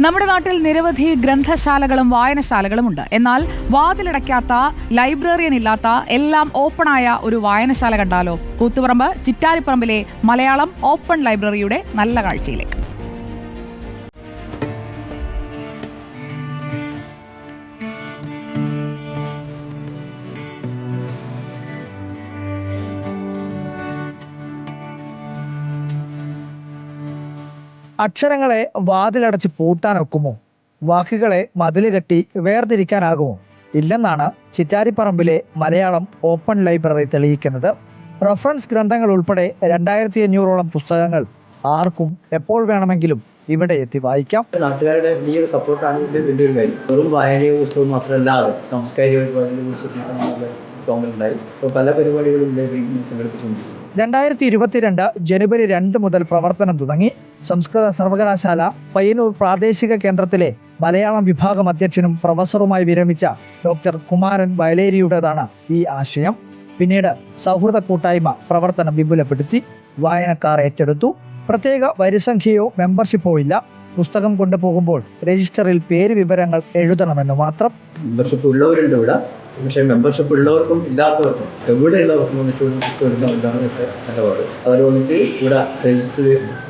നമ്മുടെ നാട്ടിൽ നിരവധി ഗ്രന്ഥശാലകളും വായനശാലകളും ഉണ്ട്. എന്നാൽ വാതിലടയ്ക്കാത്ത ലൈബ്രറിയൻ ഇല്ലാത്ത എല്ലാം ഓപ്പണായ ഒരു വായനശാല കണ്ടാലോ? കൂത്തുപറമ്പ് ചിറ്റാരിപ്പറമ്പിലെ മലയാളം ഓപ്പൺ ലൈബ്രറിയുടെ നല്ല കാഴ്ചയിലേക്ക്. അക്ഷരങ്ങളെ വാതിലടച്ച് പൂട്ടാനൊക്കുമോ? വാക്കുകളെ മതിൽ കെട്ടി വേർതിരിക്കാനാകുമോ? ഇല്ലെന്നാണ് ചിറ്റാരിപ്പറമ്പിലെ മലയാളം ഓപ്പൺ ലൈബ്രറി തെളിയിക്കുന്നത്. റഫറൻസ് ഗ്രന്ഥങ്ങൾ ഉൾപ്പെടെ രണ്ടായിരത്തി അഞ്ഞൂറോളം പുസ്തകങ്ങൾ ആർക്കും എപ്പോൾ വേണമെങ്കിലും ഇവിടെ എത്തി വായിക്കാം. നാട്ടുകാരുടെ വലിയൊരു സപ്പോർട്ടാണ് ഇതിന്റെ ഒരു കാര്യം. വെറും വായനയോ പുസ്തകം മാത്രമല്ലാതെ സാംസ്കാരിക കുറിച്ചിട്ടുള്ള അപ്പോൾ പല പരിപാടികളും ലൈബ്രറി സംഘടിപ്പിച്ചുകൊണ്ടിരിക്കുന്നു. രണ്ടായിരത്തി ഇരുപത്തിരണ്ട് ജനുവരി രണ്ട് മുതൽ പ്രവർത്തനം തുടങ്ങി. സംസ്കൃത സർവകലാശാല പയ്യന്നൂർ പ്രാദേശിക കേന്ദ്രത്തിലെ മലയാളം വിഭാഗം അധ്യക്ഷനും പ്രൊഫസറുമായി വിരമിച്ച ഡോക്ടർ കുമാരൻ വയലേരിയുടേതാണ് ഈ ആശയം. പിന്നീട് സൗഹൃദ കൂട്ടായ്മ പ്രവർത്തനം വിപുലപ്പെടുത്തി. വായനക്കാർ ഏറ്റെടുത്തു. പ്രത്യേക വരിസംഖ്യയോ മെമ്പർഷിപ്പോ ഇല്ല. പുസ്തകം കൊണ്ടുപോകുമ്പോൾ രജിസ്റ്ററിൽ പേര് വിവരങ്ങൾ എഴുതണമെന്ന് മാത്രം. മെമ്പർഷിപ്പ് ഉള്ളവരുണ്ട് ഇവിടെ. പക്ഷേ മെമ്പർഷിപ്പ് ഉള്ളവർക്കും ഇല്ലാത്തവർക്കും എവിടെയുള്ളവർക്കും വന്നിട്ട് എടുക്കാമെന്നാണ് ഇവിടുത്തെ നിലപാട്. വന്നിട്ട് ഇവിടെ രജിസ്റ്റർ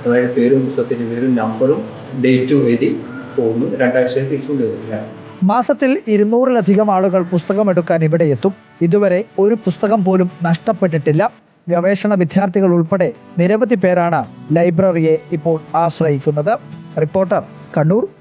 അതായത് പേരും പുസ്തകത്തിന്റെ പേരും നമ്പറും ഡേറ്റും എഴുതി പോകുന്നു. രണ്ടാഴ്ചയിൽ തിരിച്ചു തരുന്നില്ല മാസത്തിൽ ഇരുന്നൂറിലധികം ആളുകൾ പുസ്തകമെടുക്കാൻ ഇവിടെ എത്തും. ഇതുവരെ ഒരു പുസ്തകം പോലും നഷ്ടപ്പെട്ടിട്ടില്ല. ഗവേഷണ വിദ്യാർത്ഥികൾ ഉൾപ്പെടെ നിരവധി പേരാണ് ലൈബ്രറിയെ ഇപ്പോൾ ആശ്രയിക്കുന്നത്. റിപ്പോർട്ടർ കണ്ണൂർ